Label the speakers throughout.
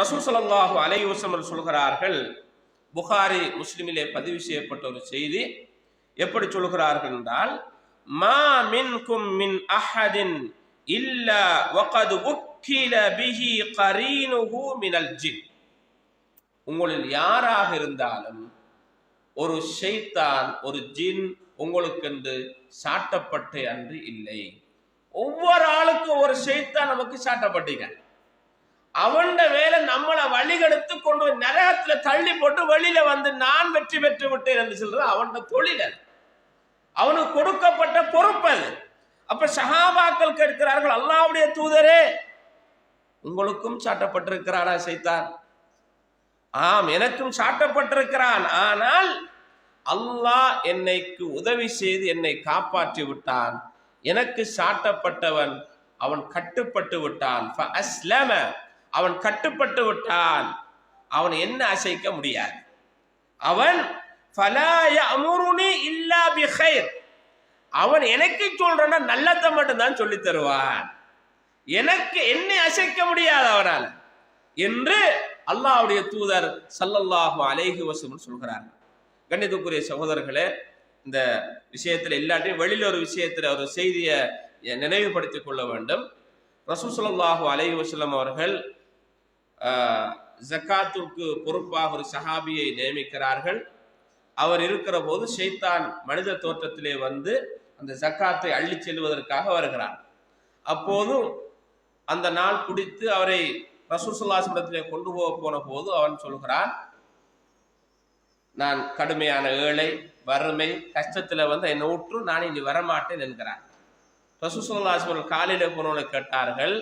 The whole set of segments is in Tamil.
Speaker 1: ரசூல் ஸல்லல்லாஹு அலைஹி சொல்கிறார்கள் புகாரி முஸ்லிமிலே பதிவு செய்யப்பட்ட ஒரு செய்தி எப்படி சொல்கிறார்கள் என்றால் மா மின்கும் மின் அஹதின் இல்லா வகது உக்கில பிஹி கரீனுஹு மினல் ஜின். உங்களில் யாராக இருந்தாலும் ஒரு ஷைத்தான் ஒரு ஜின் உங்களுக்கென்று சாட்டப்பட்டு அன்று இல்லை. ஒவ்வொரு ஆளுக்கும் ஒரு ஷைத்தான் நமக்கு சாட்டப்பட்டீங்க. அவன் வேலை நம்மளை வழிகெடுத்து கொண்டு போய் நரகத்துல தள்ளி போட்டு வெளியில வந்து நான் வெற்றி பெற்று விட்டேன் என்று சொல்றது அவன் தொழில் அது. அவனுக்கு கொடுக்கப்பட்ட பொறுப்பு அது. அப்ப சஹாபாக்கள் கேட்கிறார்கள் அல்லாவுடைய தூதரே உங்களுக்கும் சாட்டப்பட்டிருக்கிறானா சைத்தான்? ஆம் எனக்கும் சாட்டப்பட்டிருக்கிறான். ஆனால் அல்லாஹ் என்னைக்கு உதவி செய்து என்னை காப்பாற்றி விட்டான். எனக்கு சாட்டப்பட்டவன் அவன் கட்டுப்பட்டு விட்டான். அவன் கட்டுப்பட்டு விட்டான். அவன் என்ன அசைக்க முடியாது. அவன் இல்லா பிகைர் அவன் எனக்கு சொல்றனா நல்லதை மட்டும்தான் சொல்லி தருவான். எனக்கு என்னை அசைக்க முடியாது அவனால். என்று அல்லாவுடைய தூதர் சல்லல்லாஹு அலைஹி வசம் சொல்கிறார்கள். கண்ணியத்துக்குரிய சகோதரர்களே இந்த விஷயத்தில் இல்லாட்டி வெளியில் ஒரு விஷயத்தில் ஒரு செய்தியை நினைவுபடுத்திக் கொள்ள வேண்டும். ரசூல் ஸல்லல்லாஹு அலைஹி வசலம் அவர்கள் ஜக்காத்துக்கு பொறுப்பாக ஒரு சஹாபியை நியமிக்கிறார்கள். அவர் இருக்கிற போது ஷைத்தான் மனித தோற்றத்திலே வந்து அந்த ஜக்காத்தை அள்ளிச் செல்வதற்காக வருகிறார். அப்போதும் அந்த நாள் குடித்து அவரை ரசூசுல்லாசிடத்திலே கொண்டு போக போன போது அவன் சொல்கிறான் நான் கடுமையான ஏழை வறுமை கஷ்டத்துல வந்து என்னை ஊற்று நான் இனி வரமாட்டேன் என்கிறான் ரசூசுல்லாசிவர்கள் காலையில போனவனை கேட்டார்கள்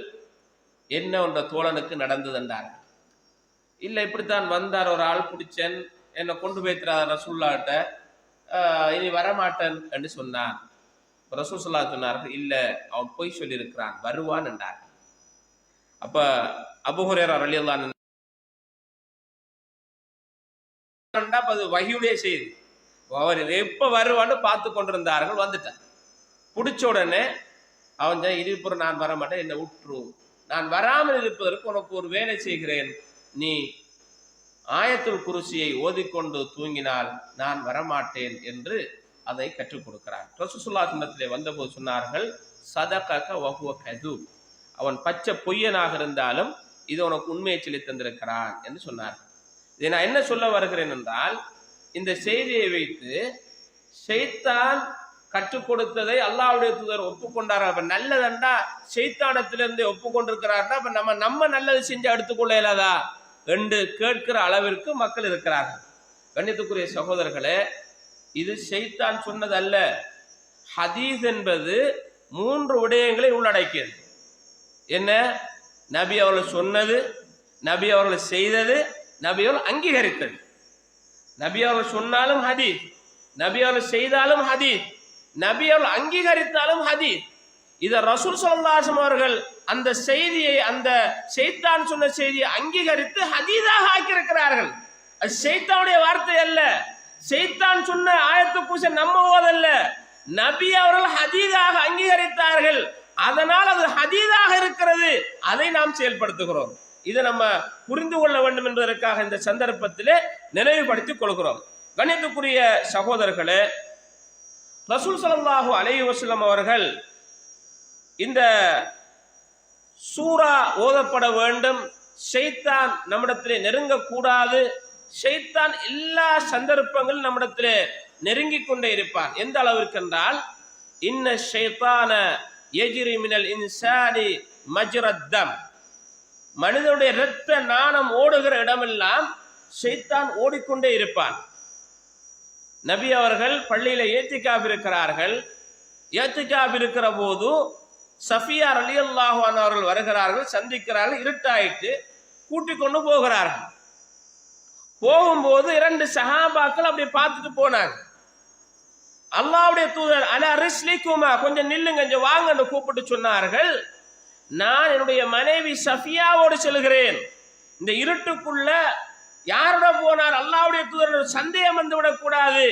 Speaker 1: என்ன ஒன்ற தோழனுக்கு நடந்தது என்றார்கள் இல்லை இப்படித்தான் வந்தார் ஒரு ஆள் பிடிச்சேன் என்னை கொண்டு போய்த்திராத ரசூல்லாட்ட ஆஹ், இனி வரமாட்டேன் என்று சொன்னான் ரசூசுல்லா சொன்னார்கள் இல்லை அவன் பொய் சொல்லியிருக்கிறான் வருவான் என்றார். அப்ப அபுஹுரேரா ரலியல்லாஹு அது வகியுடைய செய்தி. அவர் எப்ப வருவான்னு பார்த்து கொண்டிருந்தார்கள் வந்துட்டான் பிடிச்ச உடனே அவன் சொன்னான், நான் வர மாட்டேன் என்னை விட்டுரு நான் வராமல் இருப்பதற்கு உனக்கு ஒரு வேலை செய்கிறேன். நீ ஆயத்துள் குருசியை ஓதிக்கொண்டு தூங்கினால் நான் வரமாட்டேன் என்று அதை கற்றுக் கொடுக்கிறான். ரசூசுல்லா சுன்னத்திலே வந்தபோது சொன்னார்கள் சதகக வகுவ கது அவன் பச்சை பொய்யனாக இருந்தாலும் இது உனக்கு உண்மையை சொல்லி தந்திருக்கிறான் என்று சொன்னார் இதை நான் என்ன சொல்ல வருகிறேன் என்றால் இந்த செய்தியை வைத்து செய்தால் கற்றுக் கொடுத்ததை அல்லாவுடைய தூதர் ஒப்புக்கொண்டார்கள் அப்ப நல்லதண்டா செய்தானத்திலிருந்து ஒப்புக்கொண்டிருக்கிறார்னா அப்ப நம்ம நம்ம நல்லது செஞ்சு எடுத்துக்கொள்ள இயலாதா என்று கேட்கிற அளவிற்கு மக்கள் இருக்கிறார்கள். கண்ணியத்துக்குரிய சகோதரர்களே இது செய்தான் சொன்னதல்ல. ஹதீஸ் என்பது மூன்று விடயங்களை உள்ளடக்கியது. என்ன? நபி அவர்கள் சொன்னது நபி அவர்கள் செய்தது நபி அவர்கள் அங்கீகரித்தது. நபி அவர்கள் சொன்னாலும் ஹதீஸ் நபி அவர்கள் செய்தாலும் ஹதீஸ். நபி அவர்கள் அங்கீகரித்தாலும் ஹதீஸ். இத ரசூல் சொல்லாசம் அவர்கள் அந்த செய்தியை அந்த செய்தான் சொன்ன செய்தியை அங்கீகரித்து ஹதீதாக ஆக்கியிருக்கிறார்கள். அது ஷைத்தானுடைய வார்த்தை அல்ல. செய்தான் சொன்ன ஆயத்து பூச நம்ம ஓதல்ல நபி அவர்கள் ஹதீதாக அங்கீகரித்தார்கள். அதனால் அது ஹதீதாக இருக்கிறது. அதை நாம் செயல்படுத்துகிறோம். இதை நம்ம புரிந்து கொள்ள வேண்டும் என்பதற்காக இந்த சந்தர்ப்பத்திலே நினைவுபடுத்திக் கொள்கிறோம். கணித்துக்குரிய சகோதரர்களே ரசூல் சலல்லாஹு அலை வஸல்லம் அவர்கள் இந்த சூரா ஓதப்பட வேண்டும். ஷைத்தான் நம்மிடத்திலே நெருங்கக்கூடாது ஷைத்தான் எல்லா சந்தர்ப்பங்களும் நம்மிடத்திலே நெருங்கிக் கொண்டே இருப்பான் எந்த அளவிற்கு என்றால் இன்ன ஷைத்தான எஜிரி மினல் இன்சானி மஜ்ரத்தம் மனிதனுடைய இரத்த நாணம் ஓடுகிற இடமெல்லாம் ஷைத்தான் ஓடிக்கொண்டே இருப்பான். நபி அவர்கள் பள்ளியில ஏத்திக்காப் இருக்கிறார்கள். ஏத்திக்காப் இருக்கிற போது சஃபியா அலி அல்லாஹான் அவர்கள் வருகிறார்கள் சந்திக்கிறார்கள் இருட்டாயிட்டு கூட்டிக் கொண்டு போகிறார்கள். போகும்போது இரண்டு சஹாபாக்கள் அப்படி பார்த்துட்டு போனாங்க. அல்லாவுடைய தூதர் அல ரிஸ்லிக்குமா கொஞ்சம் நில்லுங்க கொஞ்சம் வாங்கன்னு கூப்பிட்டு சொன்னார்கள். நான் என்னுடைய மனைவி சஃபியாவோடு செல்கிறேன். இந்த இருட்டுக்குள்ள யாரோட போனார்? அல்லாவுடைய தூதர் சந்தேகம் வந்து விடக்கூடாது.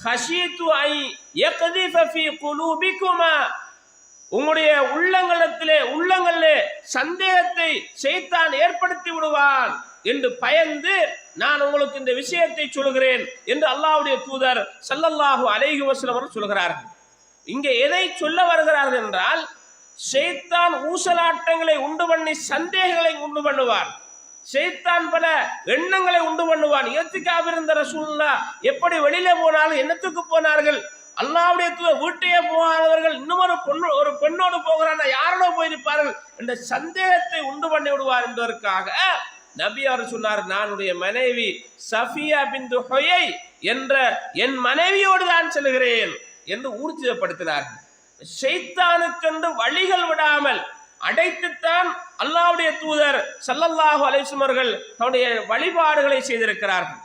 Speaker 1: ஹஷீத்து ஐ யக்திஃப ஃபஃபி குலூபிக்குமா உங்களுடைய உள்ளங்களிடத்திலே உள்ளங்களிலே சந்தேகத்தை செய்தான் ஏற்படுத்தி விடுவான் என்று பயந்து நான் உங்களுக்கு இந்த விஷயத்தை சொல்கிறேன் என்று அல்லாவுடைய தூதர் சல்லல்லாஹு அலைஹி வஸல்லம் சொல்கிறார்கள். இங்கே எதை சொல்ல வருகிறார்கள் என்றால் செய்தான் ஊசலாட்டங்களை உண்டு பண்ணி சந்தேகங்களை உண்டு பண்ணுவான். செய்தான் பல எண்ணங்களை உண்டு பண்ணுவான். ஏத்துக்காக இருந்த ரசூல்லா எப்படி வெளியில போனாலும் என்னத்துக்கு போனார்கள்? அல்லாவுடைய வீட்டையே போகாதவர்கள் இன்னும் ஒரு பொண்ணு ஒரு பெண்ணோடு போகிறான் யாரோட போயிருப்பார்கள்? என்ற சந்தேகத்தை உண்டு பண்ணி விடுவார் என்பதற்காக நபி அவர் சொன்னார் நானுடைய மனைவி சஃபியா பிந்து ஹொயை என்ற என் மனைவியோடு தான் செல்கிறேன் என்று ஊர்ஜிதப்படுத்தினார்கள். செய்தானுக்கென்று வழிகள் விடாமல் அடைத்துத்தான் அல்லாவுடைய தூதர் சல்லல்லாஹு அலைசுமர்கள் தன்னுடைய வழிபாடுகளை செய்திருக்கிறார்கள்.